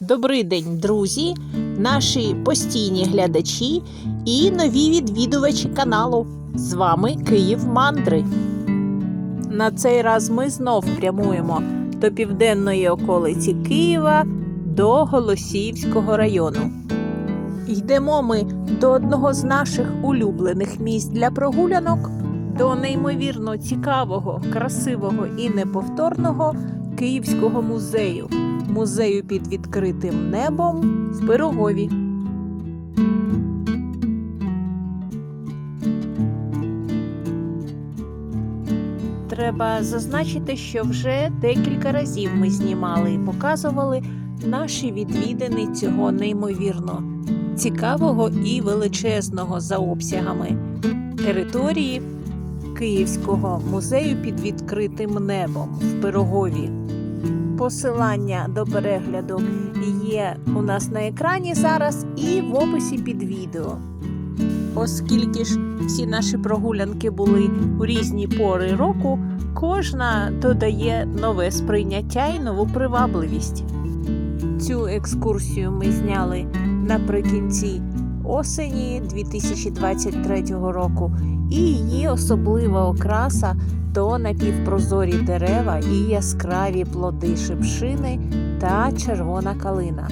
Добрий день, друзі, наші постійні глядачі і нові відвідувачі каналу. З вами Київ Мандри. На цей раз ми знов прямуємо до південної околиці Києва до Голосіївського району. Йдемо ми до одного з наших улюблених місць для прогулянок, до неймовірно цікавого, красивого і неповторного Київського музею музею під відкритим небом в Пирогові. Треба зазначити, що вже декілька разів ми знімали і показували наші відвідини цього неймовірно цікавого і величезного за обсягами території Київського музею під відкритим небом в Пирогові. Посилання до перегляду є у нас на екрані зараз і в описі під відео. Оскільки ж всі наші прогулянки були у різні пори року, кожна додає нове сприйняття і нову привабливість. Цю екскурсію ми зняли наприкінці осені 2023 року, і її особлива окраса то напівпрозорі дерева і яскраві плоди шипшини та червона калина.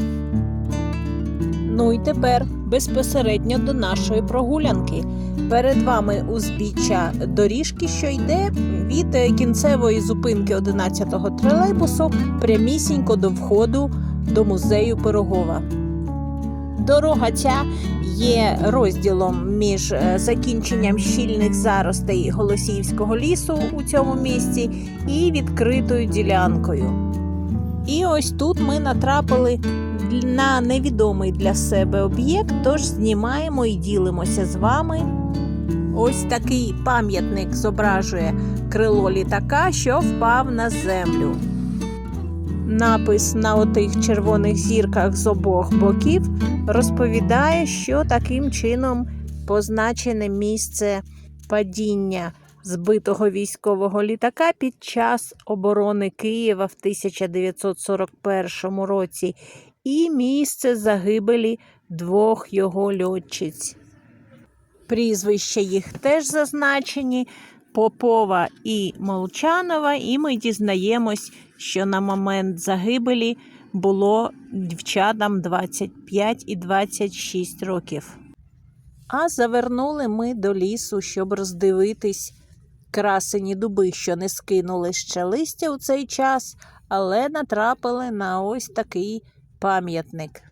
Ну і тепер безпосередньо до нашої прогулянки. Перед вами узбіччя доріжки, що йде від е, кінцевої зупинки 11-го тролейбусу прямісінько до входу до музею Пирогова. Дорога ця є розділом між е, закінченням щільних заростей Голосіївського лісу у цьому місці і відкритою ділянкою. І ось тут ми натрапили на невідомий для себе об'єкт, тож знімаємо і ділимося з вами. Ось такий пам'ятник зображує крило літака, що впав на землю. Напис на отих червоних зірках з обох боків розповідає, що таким чином позначене місце падіння збитого військового літака під час оборони Києва в 1941 році і місце загибелі двох його льотчиць. Прізвища їх теж зазначені Попова і Молчанова, і ми дізнаємось, що на момент загибелі було дівчатам 25 і 26 років. А завернули ми до лісу, щоб роздивитись красені дуби, що не скинули ще листя у цей час, але натрапили на ось такий пам'ятник.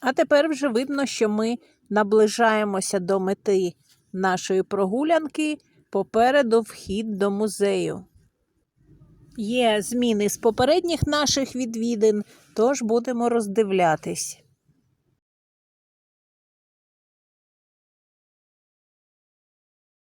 А тепер вже видно, що ми наближаємося до мети нашої прогулянки попереду вхід до музею. Є зміни з попередніх наших відвідин, тож будемо роздивлятись.